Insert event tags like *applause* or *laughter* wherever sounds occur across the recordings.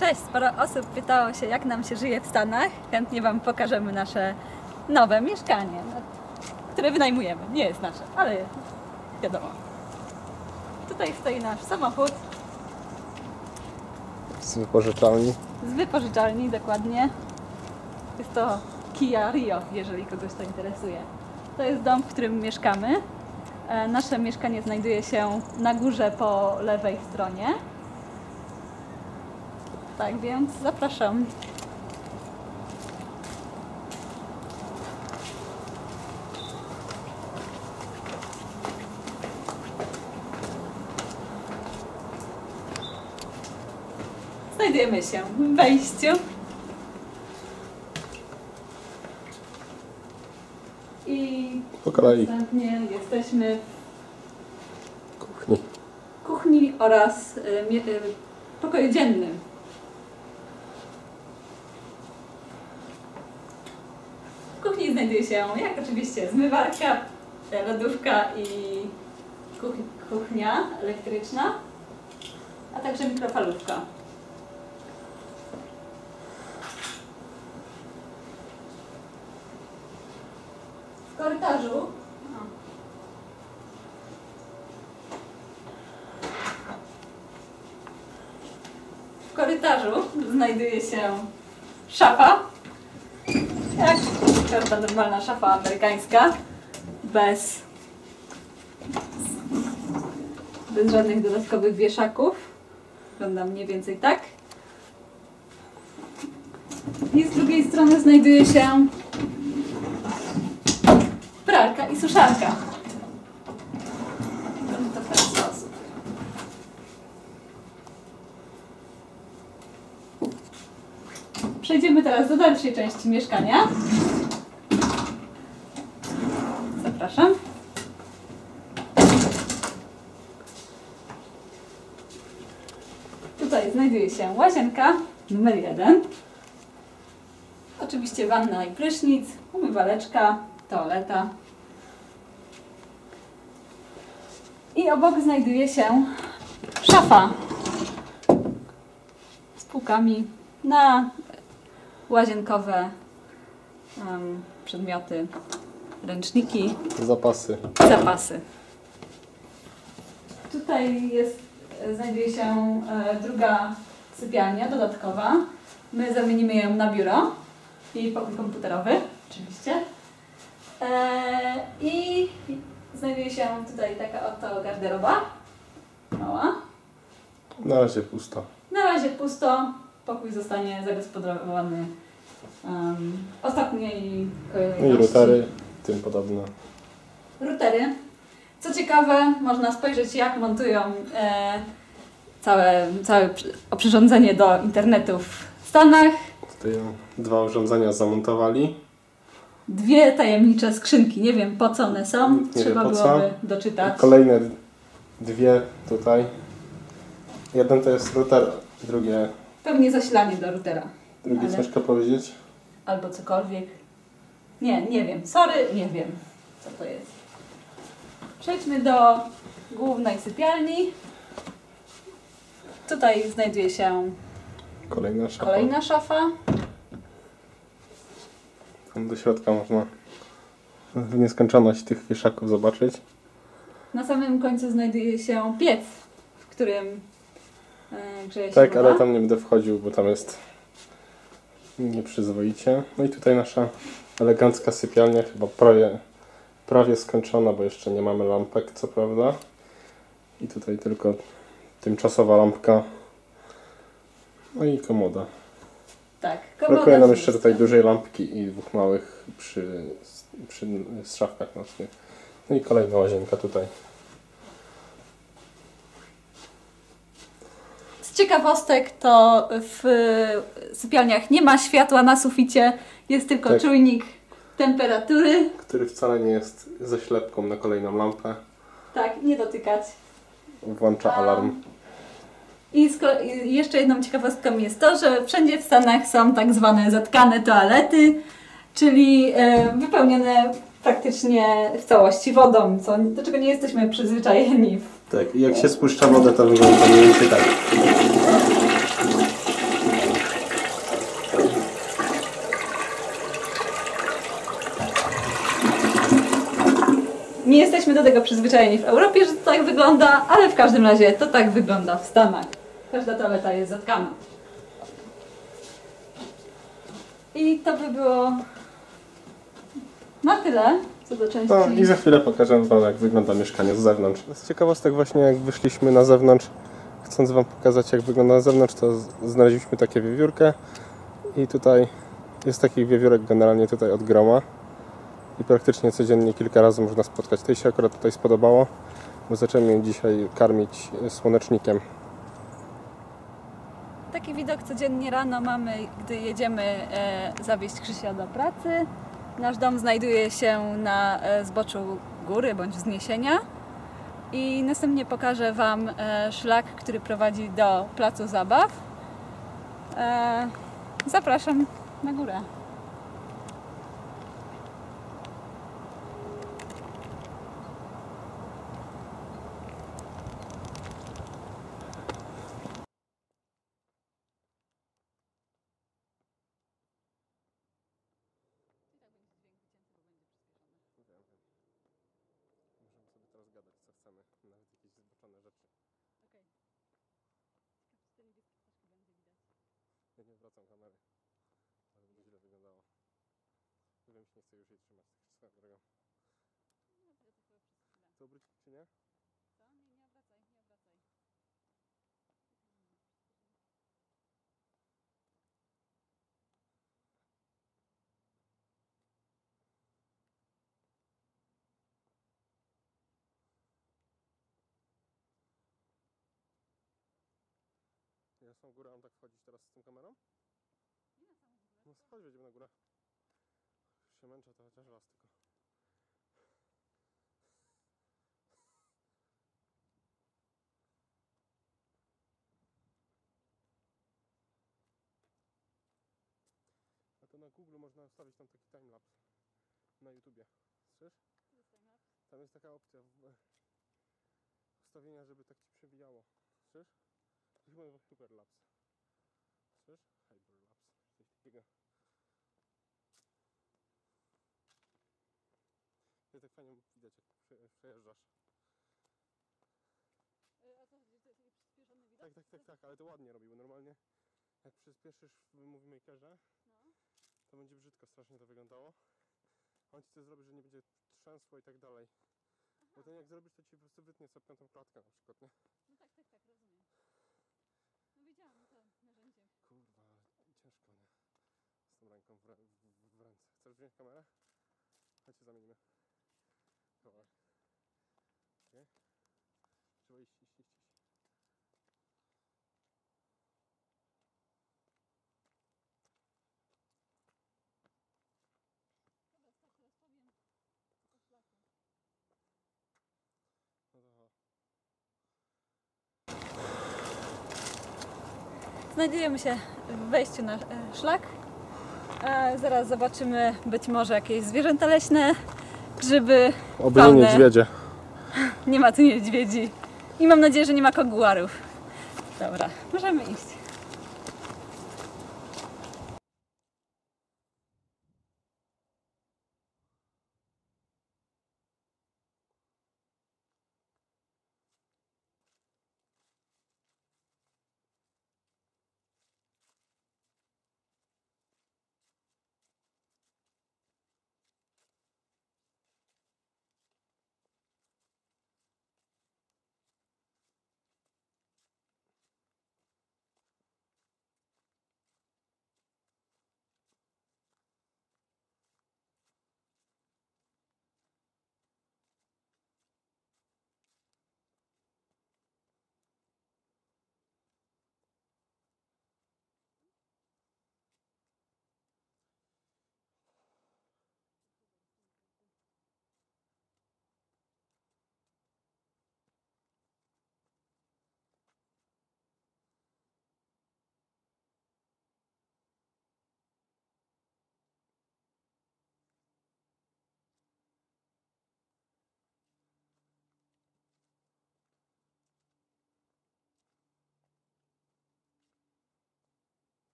Cześć, sporo osób pytało się, jak nam się żyje w Stanach. Chętnie Wam pokażemy nasze nowe mieszkanie, no, które wynajmujemy. Nie jest nasze, ale wiadomo. Tutaj stoi nasz samochód z wypożyczalni. z wypożyczalni, dokładnie. Jest to Kia Rio, jeżeli kogoś to interesuje. To jest dom, w którym mieszkamy. E, Nasze mieszkanie znajduje się na górze po lewej stronie. Tak więc zapraszam. Znajdujemy się w wejściu. I Po kolei następnie jesteśmy kuchni. w kuchni oraz y, y, pokoju dziennym. W kuchni znajduje się, jak oczywiście, zmywarka, lodówka i kuch- kuchnia elektryczna, a także mikrofalówka. W korytarzu W korytarzu znajduje się szafa. Jak każda normalna szafa amerykańska. Bez, bez żadnych dodatkowych wieszaków. Wygląda mniej więcej tak. I z drugiej strony znajduje się pralka i suszarka. To w ten sposób. Przejdziemy teraz do dalszej części mieszkania. Zapraszam. Tutaj znajduje się łazienka numer jeden. Oczywiście wanna i prysznic, umywaleczka, toaleta. I obok znajduje się szafa z półkami na łazienkowe em, przedmioty, ręczniki, Zapasy. zapasy. Tutaj jest, znajduje się e, druga sypialnia dodatkowa. My zamienimy ją na biuro i pokój komputerowy, oczywiście. E, I znajduje się tutaj taka oto garderoba, mała. Na razie pusto. Na razie pusto, pokój zostanie zagospodarowany um, ostatniej kolejności. No i routery, tym podobne. Routery. Co ciekawe, można spojrzeć jak montują e, całe, całe przy- oprzyrządzenie do internetu w Stanach. Tutaj dwa urządzenia zamontowali. Dwie tajemnicze skrzynki, nie wiem po co one są, Nie trzeba po co. byłoby doczytać. Kolejne dwie tutaj. Jeden to jest router, drugie, Pewnie zasilanie do routera. drugie Ale- ciężko powiedzieć. Albo cokolwiek. Nie, nie wiem. Sorry, nie wiem co to jest. Przejdźmy do głównej sypialni. Tutaj znajduje się Kolejna szafa. kolejna szafa. Tam do środka można w nieskończoność tych wieszaków zobaczyć. Na samym końcu znajduje się piec, w którym e, grzeje się Tak, woda. ale tam nie będę wchodził, bo tam jest nieprzyzwoicie. No i tutaj nasza elegancka sypialnia, chyba prawie, prawie skończona, bo jeszcze nie mamy lampek, co prawda. I tutaj tylko tymczasowa lampka. No i komoda. Tak, Brakuje komoda nam z jeszcze tutaj dużej lampki i dwóch małych przy, przy szafkach nocnych. No i kolejna łazienka tutaj. Z ciekawostek to w sypialniach nie ma światła na suficie, jest tylko Tak. czujnik temperatury. Który wcale nie jest ze ślepką na kolejną lampę. Tak, nie dotykać. Włącza A. alarm. I, jeszcze jedną ciekawostką jest to, że wszędzie w Stanach są tak zwane zatkane toalety, czyli e, wypełnione praktycznie w całości wodą, co, do czego nie jesteśmy przyzwyczajeni. Tak, jak się spuszcza wodę, to wygląda mniej więcej tak. Nie jesteśmy do tego przyzwyczajeni w Europie, że to tak wygląda, ale w każdym razie to tak wygląda w Stanach. Każda toaleta jest zatkana. I to by było na tyle co do części. No i za chwilę pokażę Wam, jak wygląda mieszkanie z zewnątrz. Z ciekawostek właśnie, jak wyszliśmy na zewnątrz, chcąc Wam pokazać, jak wygląda na zewnątrz, to znaleźliśmy takie wiewiórkę i tutaj jest takich wiewiórek generalnie tutaj od groma i praktycznie codziennie kilka razy można spotkać. Tej się akurat tutaj spodobało, bo zaczęliśmy ją dzisiaj karmić słonecznikiem. Taki widok codziennie rano mamy, gdy jedziemy e, zawieźć Krzysia do pracy. Nasz dom znajduje się na e, zboczu góry bądź wzniesienia. I następnie pokażę Wam e, szlak, który prowadzi do placu zabaw. E, zapraszam na górę. Nawet jakieś zboczone rzeczy. Ja nie wracam kamery, ale będzie źle wyglądało. Wiem, czy nie chcę już jej trzymać, tak swoją drogą. To obrócić czy nie? Na samą górę mam tak wchodzić teraz z tą kamerą? No chodź, wejdziemy na górę. Już się męczę, to chociaż raz tylko. A to na Google można ustawić tam taki timelapse na YouTubie. Słyszysz? Tam jest taka opcja ustawienia, żeby tak ci przewijało. Słyszysz? To chyba nazywa Hyperlapse. Słyszysz? Hyperlapse. Coś takiego. To tak fajnie widać, jak prze- przejeżdżasz. Tak, tak, tak, tak, ale to ładnie robi, bo normalnie jak przyspieszysz w Movie Makerze, to będzie brzydko strasznie to wyglądało. On ci chce zrobić, że nie będzie trzęsło i tak dalej. Bo ten jak zrobisz, to ci po prostu wytnie sobie piątą klatkę na przykład, nie? No tak, tak, tak, rozumiem. No widziałam to narzędzie. Kurwa, ciężko, nie? Z tą ręką w, w, w ręce. Chcesz wziąć kamerę? Chodźcie, zamienimy. Kawałek. Okej? Trzeba iść, iść, iść, iść. No to Znajdujemy się w wejściu na e, szlak. Zaraz zobaczymy być może jakieś zwierzęta leśne, grzyby, Oby nie faunę. niedźwiedzie. *laughs* Nie ma tu niedźwiedzi. I mam nadzieję, że nie ma koguarów. Dobra, możemy iść.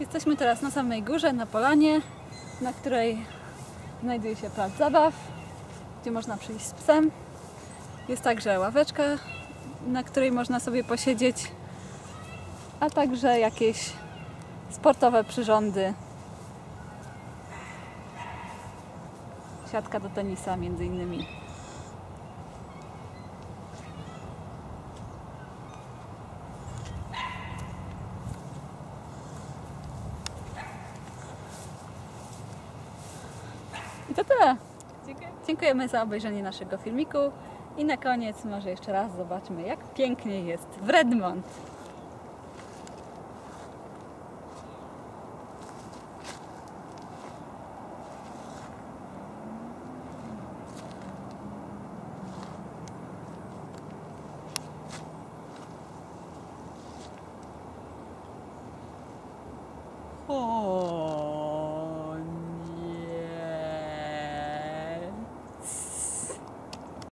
Jesteśmy teraz na samej górze, na polanie, na której znajduje się plac zabaw, gdzie można przyjść z psem. Jest także ławeczka, na której można sobie posiedzieć, a także jakieś sportowe przyrządy. Siatka do tenisa między innymi. I to tyle. Dziękujemy za obejrzenie naszego filmiku. I na koniec może jeszcze raz zobaczmy, jak pięknie jest w Redmond. O.